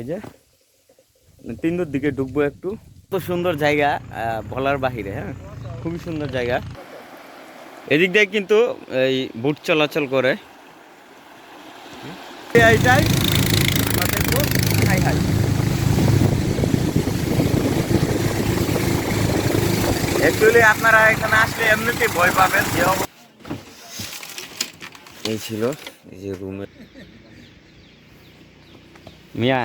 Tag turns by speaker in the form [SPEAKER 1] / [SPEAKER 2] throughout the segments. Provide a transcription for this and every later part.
[SPEAKER 1] এই যে তিনদুর দিকে ডুববো একটু। তো সুন্দর জায়গা বলার বাহিরে হ্যাঁ? খুবই সুন্দর জায়গা। এদিক দিয়ে কিন্তু এই বুট চলাচল করে। এইটাই হাই হাই। অ্যাকচুয়ালি আপনারা এখানে আসলে এমনিতেই ভয় পাবেন যে এই ছিল এই যে রুমে মিয়া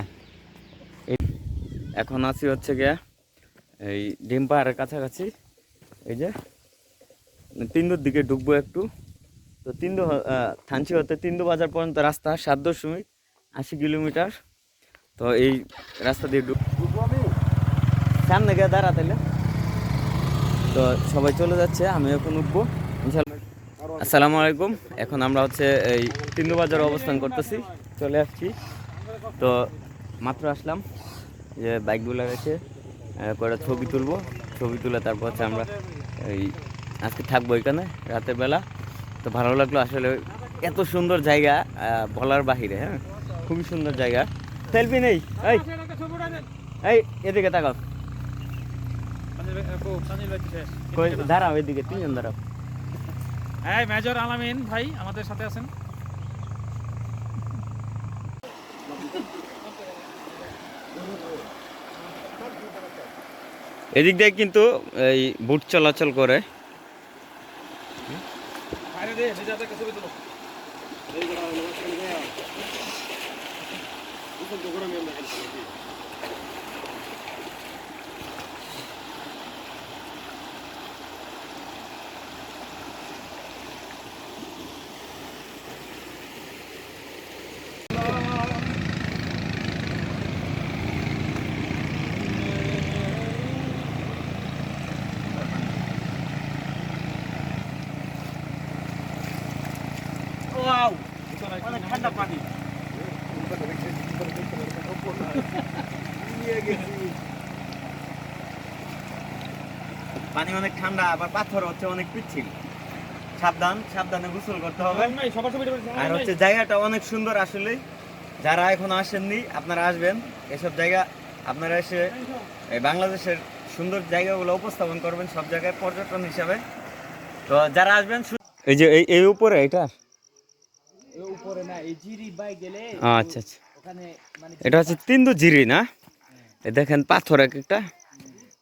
[SPEAKER 1] এখন আছি হচ্ছে গিয়া এই ডিম পাহাড়ের কাছাকাছি। এই যে, তিন্দুর দিকে ডুববো একটু। তো তিন্দু থানচি হতে তিন্দু বাজার পর্যন্ত রাস্তা সাত দশমিক আশি কিলোমিটার। তো এই রাস্তা দিয়ে ডুব সামনে গিয়ে দাঁড়া তাইলে তো সবাই চলে যাচ্ছে আমি এখন উঠবো। আসসালামু আলাইকুম। এখন আমরা হচ্ছে এই তিন্দু বাজারে অবস্থান করতেছি। চলে আসছি। তো মাত্র আসলাম। যে বাইকগুলো আহ, কয়টা ছবি তুলবো। ছবি তুলে তারপর হচ্ছে আমরা এই আজকে থাকব এখানে রাতের বেলা। তো ভালো লাগল আসলে এত সুন্দর জায়গা বলার বাহিরে হ্যাঁ? খুবই সুন্দর জায়গা। সেলফি নেই এই এই এদিকে তাকাও। দাঁড়াও এদিকে তিনজন দাঁড়াও।
[SPEAKER 2] হ্যাঁ মেজর আলামিন ভাই আমাদের সাথে আছেন।
[SPEAKER 1] এদিক দিয়ে কিন্তু এই বুট চলাচল করে
[SPEAKER 2] বাইরে দে নিজে ছবি তুলো অনেক ঠান্ডা পানি।
[SPEAKER 1] পানি অনেক ঠান্ডা আবার পাথর হচ্ছে অনেক পিচ্ছিল। সাবধান সাবধানে গোসল করতে হবে। আর হচ্ছে জায়গাটা অনেক সুন্দর আসলে। যারা এখন আসেননি আপনারা আসবেন। এসব জায়গা আপনারা এসে এই বাংলাদেশের সুন্দর জায়গাগুলো উপস্থাপন করবেন সব জায়গায় পর্যটন হিসাবে। তো যারা আসবেন এই যে এই উপরে এটা?
[SPEAKER 3] উপরে না এই জিরি বাই গেলে
[SPEAKER 1] আচ্ছা আচ্ছা
[SPEAKER 3] ওখানে মানে
[SPEAKER 1] এটা হচ্ছে তিন্দু জিরি না? এই দেখেন পাথর এক একটা।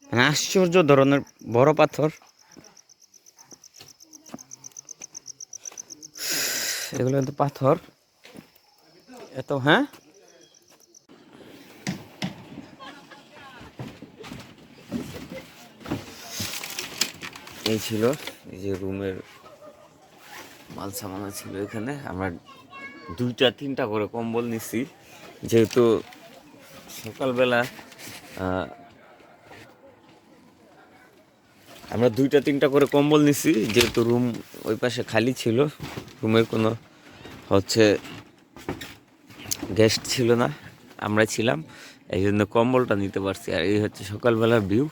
[SPEAKER 1] মানে আশ্চর্য ধরনের বড় পাথর। এগুলো কিন্তু পাথর। এত হ্যাঁ? এই ছিল এই যে রুমের মাল সামানা ছিল এখানে। আমরা দুইটা, তিনটা করে কম্বল নিছি। যেহেতু সকালবেলা আমরা দুইটা, তিনটা করে কম্বল নিছি। যেহেতু রুম ওই পাশে খালি ছিল, রুমের কোনো হচ্ছে গেস্ট ছিল না, আমরা ছিলাম। এই জন্য কম্বলটা নিতে পারছি। আর এই হচ্ছে সকালবেলার ভিউ।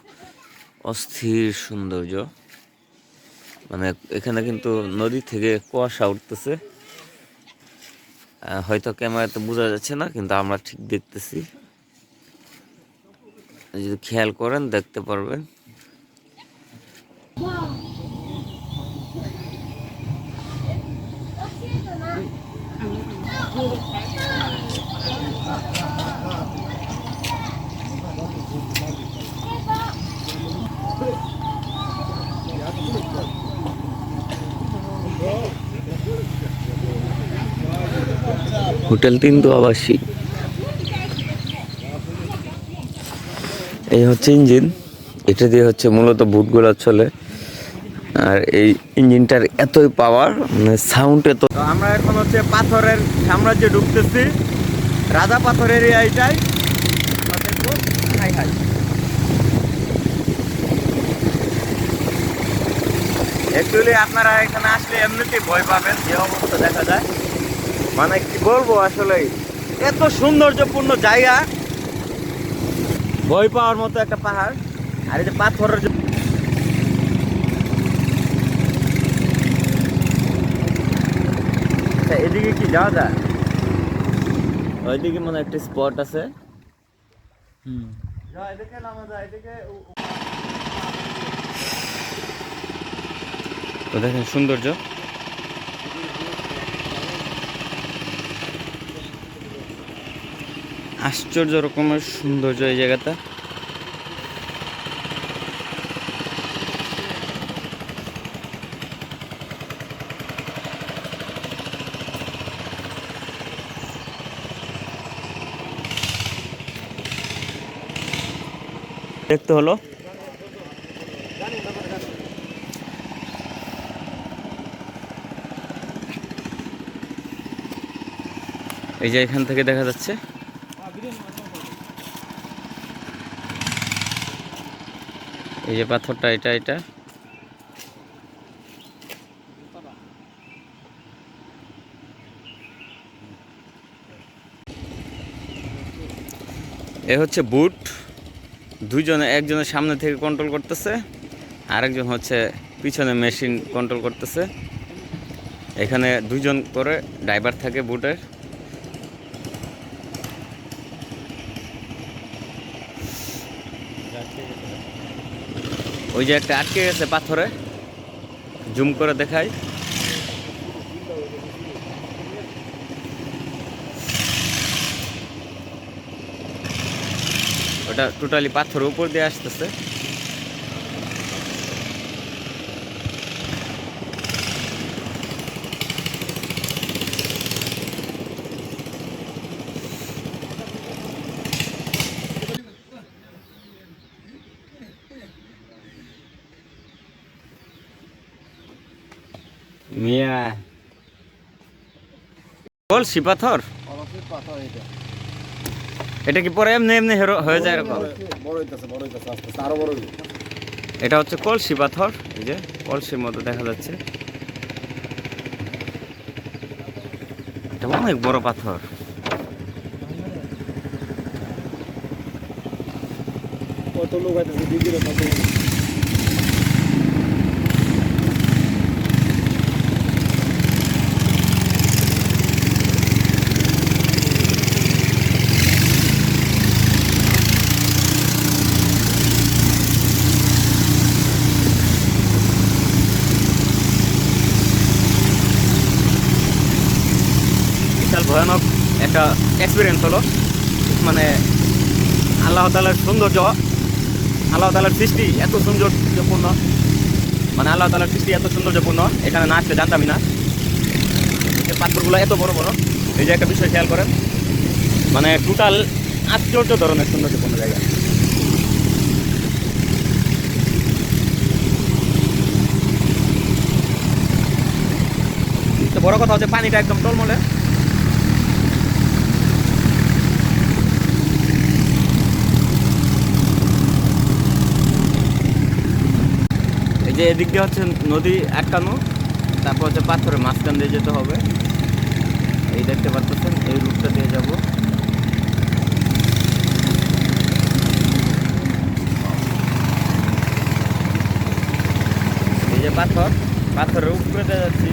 [SPEAKER 1] অস্থির সৌন্দর্য। মানে এখানে কিন্তু নদী থেকে কুয়াশা উঠতেছে। হয়তো ক্যামেরাতে বোঝা যাচ্ছে না, কিন্তু আমরা ঠিক দেখতেছি। যদি খেয়াল করেন, দেখতে পারবেন। হোটেল তিনদু আবাসিক। এই হচ্ছে ইঞ্জিন। এটা দিয়ে হচ্ছে মূলত বুটগুলো চলে। আর এই ইঞ্জিনটার এতই পাওয়ার মানে সাউন্ড এত আমরা এখন হচ্ছে পাথরের সাম্রাজ্যে ঢুকতেছি। রাজা পাথরের এইটাই অ্যাকচুয়ালি আপনারা এখানে আসলে এমনিতেই ভয় পাবেন, যে অবস্থা দেখা যায়। মানে কি বলব আসলে এত সৌন্দর্যপূর্ণ জায়গা। ভয় পাওয়ার মতো একটা পাহাড়। আর এই যে পাথরের আচ্ছা, এদিকে কি যাওয়া যায়? ওইদিকে মনে একটা স্পট আছে। তো দেখেন সৌন্দর্য। আশ্চর্য রকমের সৌন্দর্য এই জায়গাটা। দেখতে হলো। এই যে এখান থেকে দেখা যাচ্ছে। এই যে পাথরটা, এটা এটা। এ হচ্ছে বুট। দুইজনে, একজনের সামনে থেকে কন্ট্রোল করতেছে, আরেকজন হচ্ছে পিছনে মেশিন কন্ট্রোল করতেছে। এখানে দুইজন করে ড্রাইভার থাকে বুটের। ওই যে একটা আটকে গেছে পাথরে। জুম করে দেখাই। ওটা টোটালি পাথরের উপর দিয়ে আসতেছে।
[SPEAKER 3] এটা
[SPEAKER 1] কি পরে এমনি এমনি হয়ে যায় এরকম? এটা হচ্ছে কলসি পাথর, এই যে কলসির মতো দেখা যাচ্ছে। এটা অনেক বড় পাথর।
[SPEAKER 3] কত লোক হইতাছে
[SPEAKER 1] একটা এক্সপিরিয়েন্স হলো। মানে আল্লাহ তালার সৌন্দর্য, আল্লাহ তালার সৃষ্টি এত সৌন্দর্যপূর্ণ। মানে আল্লাহ তালার সৃষ্টি এত সৌন্দর্যপূর্ণ, এখানে না আসলে জানতামই না। পাথরগুলো এত বড় বড়। এই যে একটা বিষয় খেয়াল করেন মানে টোটাল আশ্চর্য ধরনের সৌন্দর্যপূর্ণ জায়গা। বড় কথা হচ্ছে পানিটা একদম টলমলে। যে এদিক দিয়ে হচ্ছে নদী আটকানো তারপর হচ্ছে পাথরের মাঝখান দিয়ে যেতে হবে। এই দেখতে পাচ্ছেন, এই রুটটা দিয়ে যাব। এই যে পাথর, পাথরের উপরে যাচ্ছি।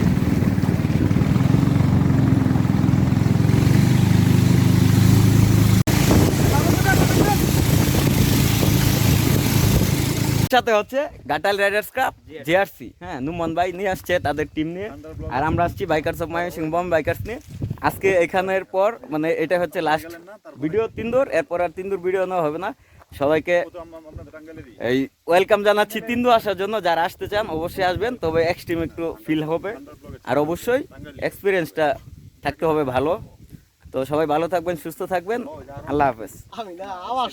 [SPEAKER 1] সাথে হচ্ছে গাটাল রাইডার্স ক্লাব জিআরসি হ্যাঁ নুমন ভাই নিয়ে আসছে তাদের টিম নিয়ে। আর আমরা আসছি বাইকার্স অফ মায়মনসিং বম বাইকার্স নিয়ে। আজকে এখানের পর মানে এটা হচ্ছে লাস্ট ভিডিও তিন্দুর এরপর আর তিন্দুর ভিডিও নেওয়া হবে না। সবাইকে এই ওয়েলকাম জানাচ্ছি তিন্দু আসার জন্য। যারা আসতে চান অবশ্যই আসবেন তবে এক্সট্রিম একটু ফিল হবে। আর অবশ্যই এক্সপিরিয়েন্সটা থাকতে হবে ভালো। তো সবাই ভালো থাকবেন সুস্থ থাকবেন। আল্লাহ হাফেজ।
[SPEAKER 3] আমি না আওয়াজ